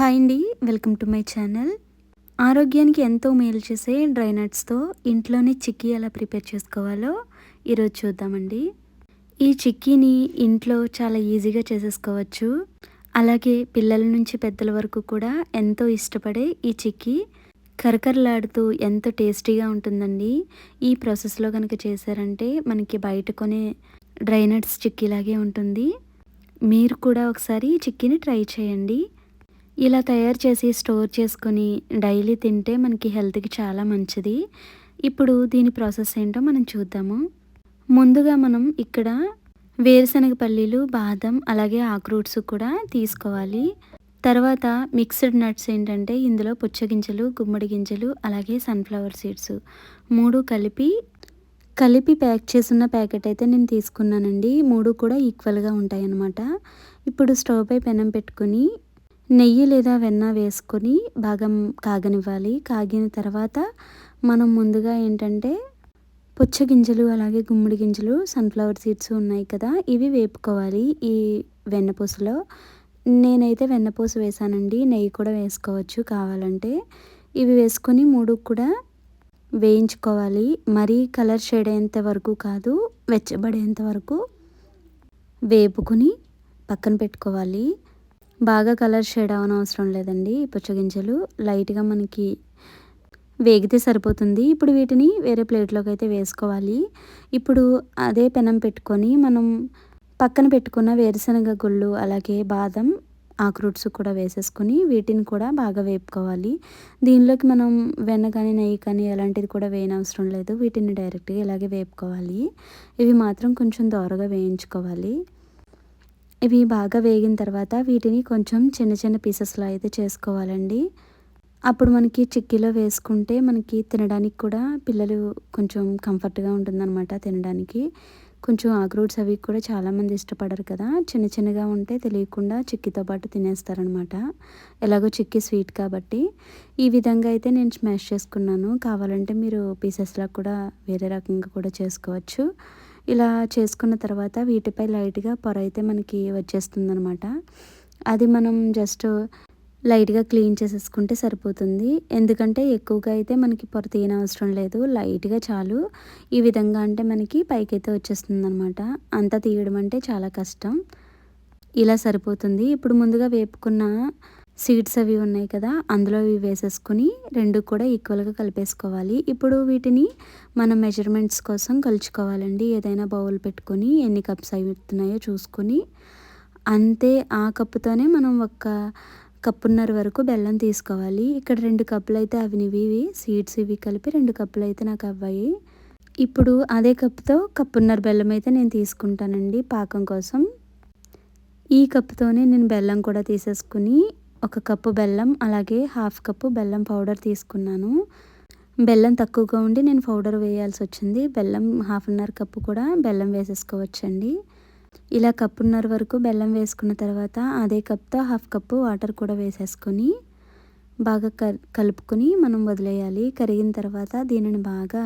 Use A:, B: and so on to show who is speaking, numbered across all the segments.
A: Hi అండి welcome to my channel. ఆరోగ్యానికి ఎంతో మేలు చేసే డ్రై నట్స్తో ఇంట్లోనే చిక్కీ ఎలా ప్రిపేర్ చేసుకోవాలో ఈరోజు చూద్దామండి. ఈ చిక్కీని ఇంట్లో చాలా ఈజీగా చేసేసుకోవచ్చు. అలాగే పిల్లల నుంచి పెద్దల వరకు కూడా ఎంతో ఇష్టపడే ఈ చిక్కీ కరకరలాడుతూ ఎంతో టేస్టీగా ఉంటుందండి. ఈ ప్రాసెస్లో కనుక చేశారంటే మనకి బయట కొనే డ్రై నట్స్ చిక్కీలాగే ఉంటుంది. మీరు కూడా ఒకసారి చిక్కీని ట్రై చేయండి. ఇలా తయారు చేసి స్టోర్ చేసుకొని డైలీ తింటే మనకి హెల్త్కి చాలా మంచిది. ఇప్పుడు దీని ప్రాసెస్ ఏంటో మనం చూద్దాము. ముందుగా మనం ఇక్కడ వేరుశనగ పల్లీలు బాదం అలాగే ఆక్రూట్స్ కూడా తీసుకోవాలి. తర్వాత మిక్స్డ్ నట్స్ ఏంటంటే ఇందులో పుచ్చగింజలు గుమ్మడి గింజలు అలాగే సన్ఫ్లవర్ సీడ్స్ మూడు కలిపి కలిపి ప్యాక్ చేసిన ప్యాకెట్ అయితే నేను తీసుకున్నానండి. మూడు కూడా ఈక్వల్గా ఉంటాయన్నమాట. ఇప్పుడు స్టవ్ పై పెనం పెట్టుకుని నెయ్యి లేదా వెన్న వేసుకొని బాగా కాగనివ్వాలి. కాగిన తర్వాత మనం ముందుగా ఏంటంటే పుచ్చగింజలు అలాగే గుమ్మడి గింజలు సన్ఫ్లవర్ సీడ్స్ ఉన్నాయి కదా ఇవి వేపుకోవాలి ఈ వెన్నపూసలో నేనైతే వెన్నపూస వేసానండి. నెయ్యి కూడా వేసుకోవచ్చు కావాలంటే. ఇవి వేసుకొని మూడు కూడా వేయించుకోవాలి. మరీ కలర్ షేడ్ అయ్యేంత వరకు కాదు వెచ్చబడేంత వరకు వేపుకుని పక్కన పెట్టుకోవాలి. బాగా కలర్ షేడ్ అవన అవసరం లేదండి. పుచ్చగింజలు లైట్గా మనకి వేగితే సరిపోతుంది. ఇప్పుడు వీటిని వేరే ప్లేట్లోకి అయితే వేసుకోవాలి. ఇప్పుడు అదే పెనం పెట్టుకొని మనం పక్కన పెట్టుకున్న వేరుశనగ గుళ్ళు అలాగే బాదం ఆక్రూట్స్ కూడా వేసేసుకొని వీటిని కూడా బాగా వేపుకోవాలి. దీనిలోకి మనం వెన్న కానీ నెయ్యి కానీ ఎలాంటిది కూడా వేయనవసరం లేదు. వీటిని డైరెక్ట్గా ఇలాగే వేపుకోవాలి. ఇవి మాత్రం కొంచెం దోరగా వేయించుకోవాలి. ఇవి బాగా వేగిన తర్వాత వీటిని కొంచెం చిన్న చిన్న పీసెస్లో అయితే చేసుకోవాలండి. అప్పుడు మనకి చిక్కీలో వేసుకుంటే మనకి తినడానికి కూడా పిల్లలు కొంచెం కంఫర్ట్గా ఉంటుందన్నమాట తినడానికి. కొంచెం ఆక్రూట్స్ అవి కూడా చాలామంది ఇష్టపడరు కదా. చిన్న చిన్నగా ఉంటే తెలియకుండా చిక్కీతో పాటు తినేస్తారనమాట ఎలాగో చిక్కీ స్వీట్ కాబట్టి. ఈ విధంగా అయితే నేను స్మాష్ చేసుకున్నాను. కావాలంటే మీరు పీసెస్లా కూడా వేరే రకంగా కూడా చేసుకోవచ్చు. ఇలా చేసుకున్న తర్వాత వీటిపై లైట్గా పొర అయితే మనకి వచ్చేస్తుంది అనమాట అది మనం జస్ట్ లైట్గా క్లీన్ చేసేసుకుంటే సరిపోతుంది. ఎందుకంటే ఎక్కువగా అయితే మనకి పొర తీయన అవసరం లేదు. లైట్గా చాలు. ఈ విధంగా అంటే మనకి పైకి అయితే వచ్చేస్తుంది అనమాట అంతా తీయడం అంటే చాలా కష్టం. ఇలా సరిపోతుంది. ఇప్పుడు ముందుగా వేపుకున్న సీడ్స్ అవి ఉన్నాయి కదా అందులో అవి వేసేసుకుని రెండు కూడా ఈక్వల్గా కలిపేసుకోవాలి. ఇప్పుడు వీటిని మనం మెజర్మెంట్స్ కోసం కలుచుకోవాలండి. ఏదైనా బౌల్ పెట్టుకొని ఎన్ని కప్స్ అవుతున్నాయో చూసుకొని. అంతే ఆ కప్పుతోనే మనం ఒక్క కప్పున్నర వరకు బెల్లం తీసుకోవాలి. ఇక్కడ రెండు కప్పులు అయితే అవినివి ఇవి సీడ్స్ ఇవి కలిపి రెండు కప్పులు అయితే నాకు అవ్వాయి. ఇప్పుడు అదే కప్పుతో కప్పున్నర బెల్లం అయితే నేను తీసుకుంటానండి పాకం కోసం. ఈ కప్పుతోనే నేను బెల్లం కూడా తీసేసుకుని ఒక కప్పు బెల్లం అలాగే హాఫ్ కప్పు బెల్లం పౌడర్ తీసుకున్నాను. బెల్లం తక్కువగా ఉండి నేను పౌడర్ వేయాల్సి వచ్చింది. బెల్లం హాఫ్ అన్నర్ కప్పు కూడా బెల్లం వేసేసుకోవచ్చండి. ఇలా కప్పున్నర వరకు బెల్లం వేసుకున్న తర్వాత అదే కప్తో హాఫ్ కప్పు వాటర్ కూడా వేసేసుకొని బాగా కలుపుకొని మనం వదిలేయాలి. కరిగిన తర్వాత దీనిని బాగా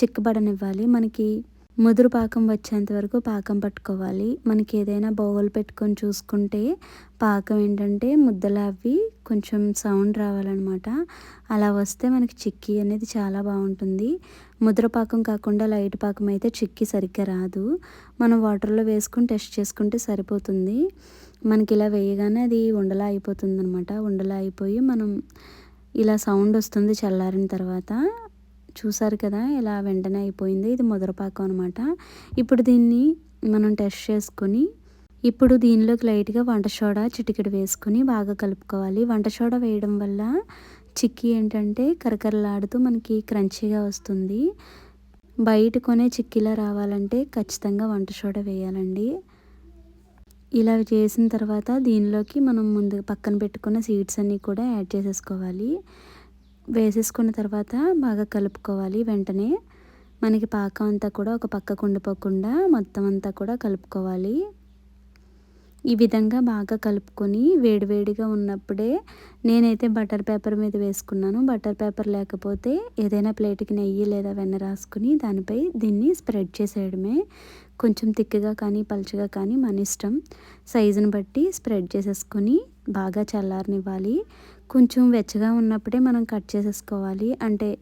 A: చిక్కబడనివ్వాలి. మనకి ముదురు పాకం వచ్చేంత వరకు పాకం పట్టుకోవాలి. మనకి ఏదైనా బౌల్ పెట్టుకొని చూసుకుంటే పాకం ఏంటంటే ముద్దలు అవి కొంచెం సౌండ్ రావాలన్నమాట. అలా వస్తే మనకి చిక్కీ అనేది చాలా బాగుంటుంది. ముద్ర పాకం కాకుండా లైట్ పాకం అయితే చిక్కీ సరిగ్గా రాదు. మనం వాటర్లో వేసుకొని టెస్ట్ చేసుకుంటే సరిపోతుంది. మనకి ఇలా వేయగానే అది ఉండలా అయిపోతుంది అనమాట ఉండలా అయిపోయి మనం ఇలా సౌండ్ వస్తుంది చల్లారిన తర్వాత చూసారు కదా ఇలా వెంటనే అయిపోయింది. ఇది ముదరపాకం అనమాట ఇప్పుడు దీన్ని మనం టెస్ట్ చేసుకొని ఇప్పుడు దీనిలోకి లైట్గా వంట సోడా చిటికెడు వేసుకొని బాగా కలుపుకోవాలి. వంట సోడా వేయడం వల్ల చిక్కీ ఏంటంటే కరకరలాడుతూ మనకి క్రంచీగా వస్తుంది. బయట కొనే చిక్కీలా రావాలంటే ఖచ్చితంగా వంట సోడా వేయాలండి. ఇలా చేసిన తర్వాత దీనిలోకి మనం ముందు పక్కన పెట్టుకున్న సీడ్స్ అన్నీ కూడా యాడ్ చేసేసుకోవాలి. వేసేసుకున్న తర్వాత బాగా కలుపుకోవాలి వెంటనే. మనకి పాకం అంతా కూడా ఒక పక్కకు ఉండిపోకుండా మొత్తం అంతా కూడా కలుపుకోవాలి. ఈ విధంగా బాగా కలుపుకొని వేడివేడిగా ఉన్నప్పుడే నేనైతే బటర్ పేపర్ మీద వేసుకున్నాను. బటర్ పేపర్ లేకపోతే ఏదైనా ప్లేట్కి నెయ్యి లేదా వెన్న రాసుకుని దానిపై దీన్ని స్ప్రెడ్ చేసేయడమే. కొంచెం తిక్కుగా కానీ పలుచగా కానీ మన ఇష్టం. సైజుని బట్టి స్ప్రెడ్ చేసేసుకొని బాగా చల్లారనివ్వాలి. కొంచెం వెచ్చగా ఉన్నప్పుడే మనం కట్ చేసేసుకోవాలి. అంటే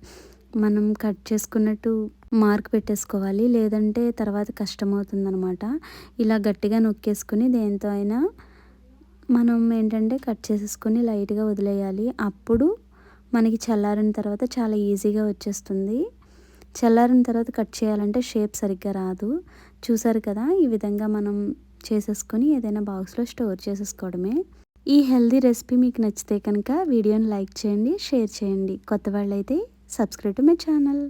A: మనం కట్ చేసుకున్నట్టు మార్క్ పెట్టేసుకోవాలి. లేదంటే తర్వాత కష్టమవుతుందనమాట ఇలా గట్టిగా నొక్కేసుకుని దేంతో అయినా మనం ఏంటంటే కట్ చేసేసుకొని లైట్గా వదిలేయాలి. అప్పుడు మనకి చల్లారిన తర్వాత చాలా ఈజీగా వచ్చేస్తుంది. చల్లారిన తర్వాత కట్ చేయాలంటే షేప్ సరిగ్గా రాదు. చూసారు కదా? ఈ విధంగా మనం చేసేసుకొని ఏదైనా బాక్స్లో స్టోర్ చేసేసుకోవడమే. ఈ హెల్దీ రెసిపీ మీకు నచ్చితే కనుక వీడియోని లైక్ చేయండి షేర్ చేయండి. కొత్త వాళ్ళైతే సబ్స్క్రైబ్ టు మై ఛానల్.